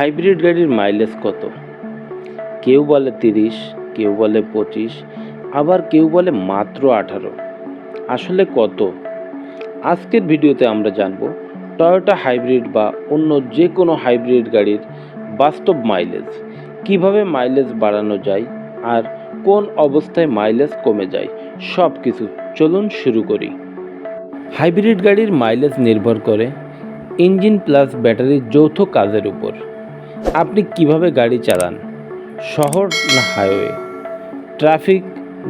Hybrid গাড়ির mileage কত? কেউ বলে তিরিশ, কেউ বলে পঁচিশ, আবার কেউ বলে মাত্র আঠারো। আসলে কত? আজকের ভিডিওতে আমরা জানব টয়োটা হাইব্রিড বা অন্য যে কোনো হাইব্রিড গাড়ির বাস্তব মাইলেজ, কীভাবে মাইলেজ বাড়ানো যায় আর কোন অবস্থায় মাইলেজ কমে যায় সব কিছু চলুন শুরু করি। হাইব্রিড গাড়ির মাইলেজ নির্ভর করে ইঞ্জিন প্লাস ব্যাটারির যৌথ কাজের উপর। আপনি কীভাবে গাড়ি চালান? শহর না হাইওয়ে? ট্রাফিক,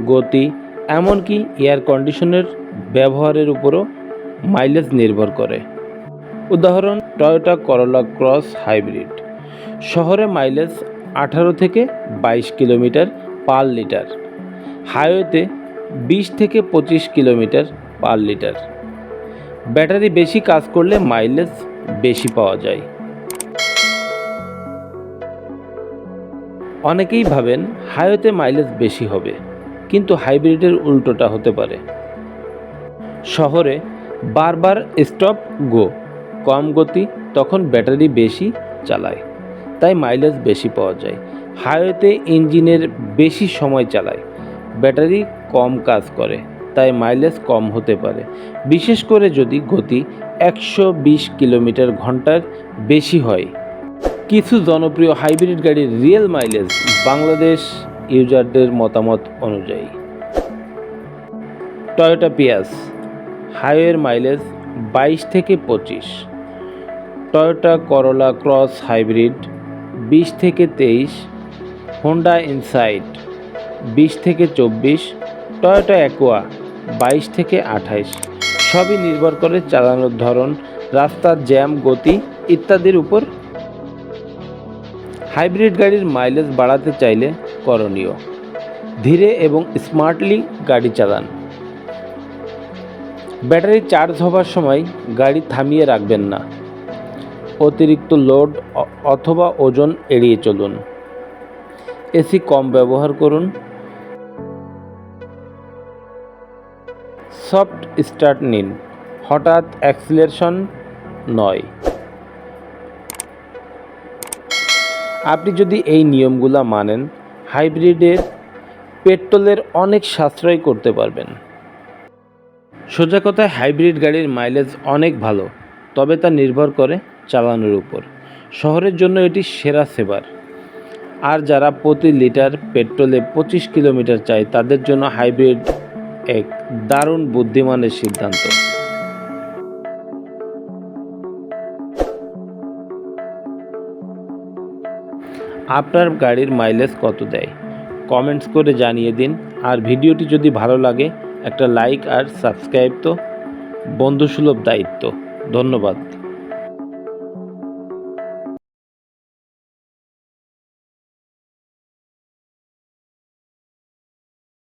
গতি, এমনকি এয়ার কন্ডিশনের ব্যবহারের উপরও মাইলেজ নির্ভর করে। উদাহরণ, টয়োটা করোলা ক্রস হাইব্রিড। শহরে মাইলেজ আঠারো থেকে বাইশ কিলোমিটার পার লিটার। হাইওয়েতে বিশ থেকে পঁচিশ কিলোমিটার পার লিটার। ব্যাটারি বেশি কাজ করলে মাইলেজ বেশি পাওয়া যায়। অনেকেই ভাবেন হাইওয়েতে মাইলেজ বেশি হবে, কিন্তু হাইব্রিডের উল্টোটা হতে পারে। শহরে বারবার স্টপ, গো। কম গতি, তখন ব্যাটারি বেশি চালায়, তাই মাইলেজ বেশি পাওয়া যায়। হাইওয়েতে ইঞ্জিনের বেশি সময় চালায়, ব্যাটারি কম কাজ করে, তাই মাইলেজ কম হতে পারে। বিশেষ করে যদি গতি একশো বিশ কিলোমিটার ঘণ্টার বেশি হয় কিছু জনপ্রিয় হাইব্রিড গাড়ির রিয়েল মাইলেজ বাংলাদেশ ইউজারদের মতামত অনুযায়ী। টয়োটা পিয়াস হাইওয়ের মাইলেজ বাইশ থেকে পঁচিশ। টয়োটা করোলা ক্রস হাইব্রিড বিশ থেকে তেইশ। হোন্ডা ইনসাইট বিশ থেকে চব্বিশ। টয়োটা অ্যাকোয়া বাইশ থেকে আঠাইশ। সবই নির্ভর করে চালানোর ধরন, রাস্তার জ্যাম, গতি ইত্যাদির উপর হাইব্রিড গাড়ির মাইলেজ বাড়াতে চাইলে করণীয়। ধীরে এবং স্মার্টলি গাড়ি চালান। ব্যাটারি চার্জ হবার সময় গাড়ি থামিয়ে রাখবেন না। অতিরিক্ত লোড অথবা ওজন এড়িয়ে চলুন। এসি কম ব্যবহার করুন। সফট স্টার্ট নিন। হঠাৎ অ্যাক্সিলেশন নয়। আপনি যদি এই নিয়মগুলো মানেন, হাইব্রিডের পেট্রোলের অনেক সাশ্রয় করতে পারবেন। সোজা কথায় হাইব্রিড গাড়ির মাইলেজ অনেক ভালো, তবে তা নির্ভর করে চালানোর উপর। শহরের জন্য এটি সেরা সেবার। আর যারা প্রতি লিটার পেট্রোলে পঁচিশ কিলোমিটার চায়, তাদের জন্য হাইব্রিড এক দারুণ বুদ্ধিমানের সিদ্ধান্ত। আপনার গাড়ির মাইলেজ কত দেয়? কমেন্টস করে জানিয়ে দিন। আর ভিডিওটি যদি ভালো লাগে, একটা লাইক আর সাবস্ক্রাইব তো। বন্ধুসুলভ দায়িত্ব। ধন্যবাদ।